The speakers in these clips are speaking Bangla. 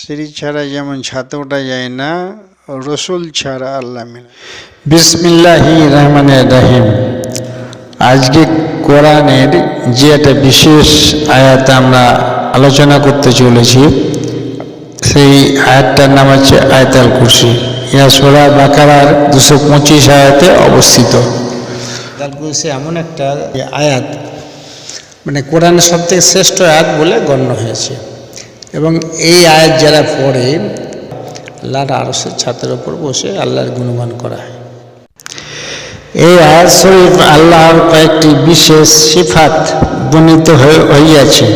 সিঁড়ি ছাড়া যেমন ছাতে ওঠা যায় না রসুল ছাড়া আল্লাহ মিলে বিসমিল্লাহি রহমান রাহিম আজকে কোরআনের যে একটা বিশেষ আয়াত আমরা আলোচনা করতে চলেছি, সেই আয়াতটার নাম হচ্ছে আয়তাল কুরসি। ইয়া সোরা বাকারার দুশো পঁচিশ আয়াতে অবস্থিত। এমন একটা আয়াত মানে কোরআনের সবথেকে শ্রেষ্ঠ আয়াত বলে গণ্য হয়েছে। এবং এই আয়াত যারা পড়ে, আল্লাহর আরসের ছাতের ওপর বসে আল্লাহর গুণগান করা হয়। এই আয়াত শরীফ আল্লাহর কয়েকটি বিশেষ সিফাত বর্ণিত হইয়াছে।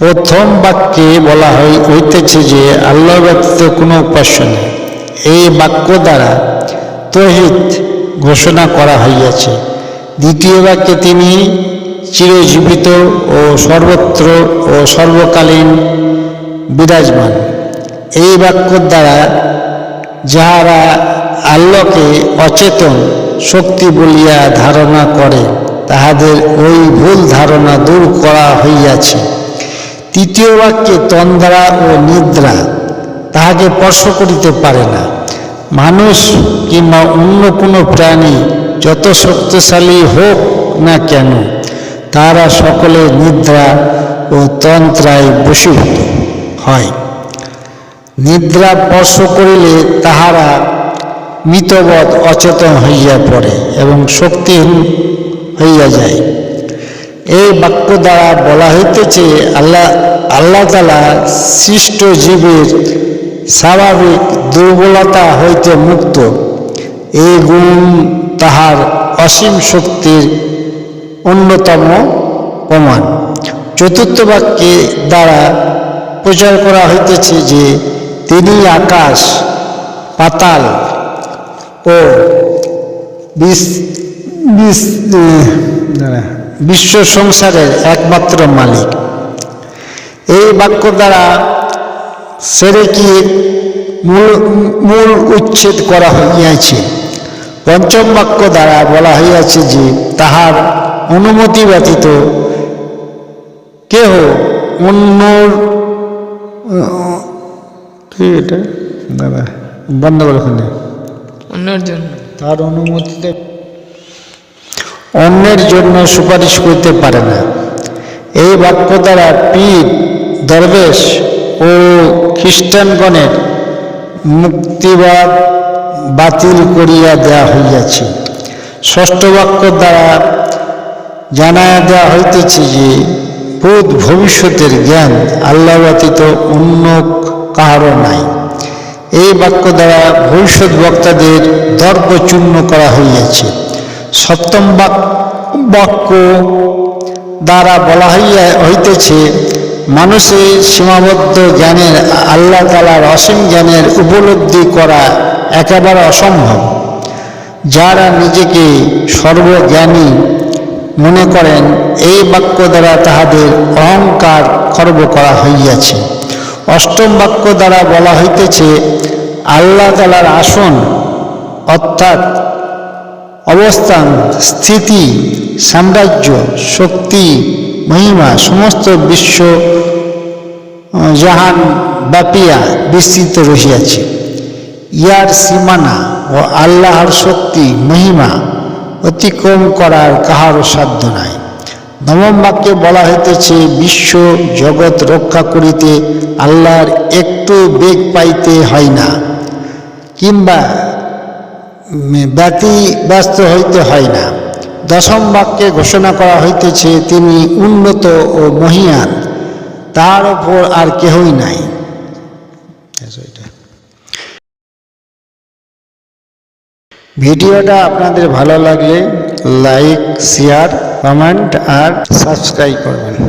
প্রথম বাক্যে বলা হয়, হইতেছে যে আল্লাহ ব্যতীত কোনো উপাস্য নেই। এই বাক্য দ্বারা তহিত ঘোষণা করা হইয়াছে। দ্বিতীয় বাক্যে তিনি চিরজীবিত ও সর্বত্র ও সর্বকালীন বিরাজমান। এই বাক্য দ্বারা যাহারা আল্লাহকে অচেতন শক্তি বলিয়া ধারণা করে, তাহাদের ওই ভুল ধারণা দূর করা হইয়াছে। তৃতীয় বাক্যে তন্দ্রা ও নিদ্রা তাহাকে স্পর্শ করিতে পারে না। মানুষ কিংবা অন্য কোনো প্রাণী যত শক্তিশালী হোক না কেন, তারা সকলে নিদ্রা ও তন্ত্রায় বশীভূত হয়। নিদ্রা স্পর্শ করিলে তাহারা মৃতবধ অচেতন হইয়া পড়ে এবং শক্তিহীন হইয়া যায়। এই বাক্য দ্বারা বলা হইতেছে, আল্লাহ আল্লাহ তালা সৃষ্ট জীবের স্বাভাবিক দুর্বলতা হইতে মুক্ত। এই গুণ তাহার অসীম শক্তির অন্যতম প্রমাণ। চতুর্থ বাক্যে দ্বারা প্রচার করা হইতেছে যে, তিনি আকাশ, পাতাল ও বিশ্ব সংসারের একমাত্র মালিক। এই বাক্য দ্বারা সেরেকির মূল মূল উচ্ছেদ করা হইয়াছে। পঞ্চম বাক্য দ্বারা বলা হইয়াছে যে, তাহার অনুমতি ব্যতীত কেহ অন্য কি এটা? দাদা বন্ধ করে অন্যের জন্য। তার অনুমতিতে অন্যের জন্য সুপারিশ করতে পারে না। এই বাক্য দ্বারা পীর, দরবেশ ও খ্রিস্টানগণের মুক্তিবাদ বাতিল করিয়া দেয়া হইয়াছে। ষষ্ঠ বাক্য দ্বারা জানায়া দেওয়া হইতেছে যে ভূত ভবিষ্যতের জ্ঞান আল্লাহ ব্যতীত অন্য কাহারও নাই। এই বাক্য দ্বারা ভবিষ্যৎ বক্তাদের দর্প চূর্ণ করা হইয়াছে। সপ্তম বাক- বাক্য দ্বারা বলা হইয়া হইতেছে মানুষের সীমাবদ্ধ জ্ঞানের আল্লাহ তালার অসীম জ্ঞানের উপলব্ধি করা একেবারে অসম্ভব। যারা নিজেকে সর্বজ্ঞানী মনে করেন, এই বাক্য দ্বারা তাহাদের অহংকার খর্ব করা হইয়াছে। অষ্টম বাক্য দ্বারা বলা হইতেছে, আল্লাহ তালার আসন, অর্থাৎ অবস্থান, স্থিতি, সাম্রাজ্য, শক্তি, মহিমা, সমস্ত বিশ্ব জাহান ব্যাপিয়া বিস্তৃত রহিয়াছে। ইয়ার সীমানা ও আল্লাহর শক্তি, মহিমা অতিক্রম করার কাহারও সাধ্য নাই। নবম বাক্যে বলা হইতেছে, বিশ্ব জগৎ রক্ষা করিতে আল্লাহর একটু বেগ পাইতে হয় না, কিংবা ব্যস্ত হইতে হয় না। দশম বাক্যে ঘোষণা করা হইতেছে, তিনি উন্নত ও মহিয়ান, তার ওপর আর কেহই নাই। ভিডিওটা আপনাদের ভালো লাগলে লাইক শেয়ার কমেন্ট আর সাবস্ক্রাইব করবেন।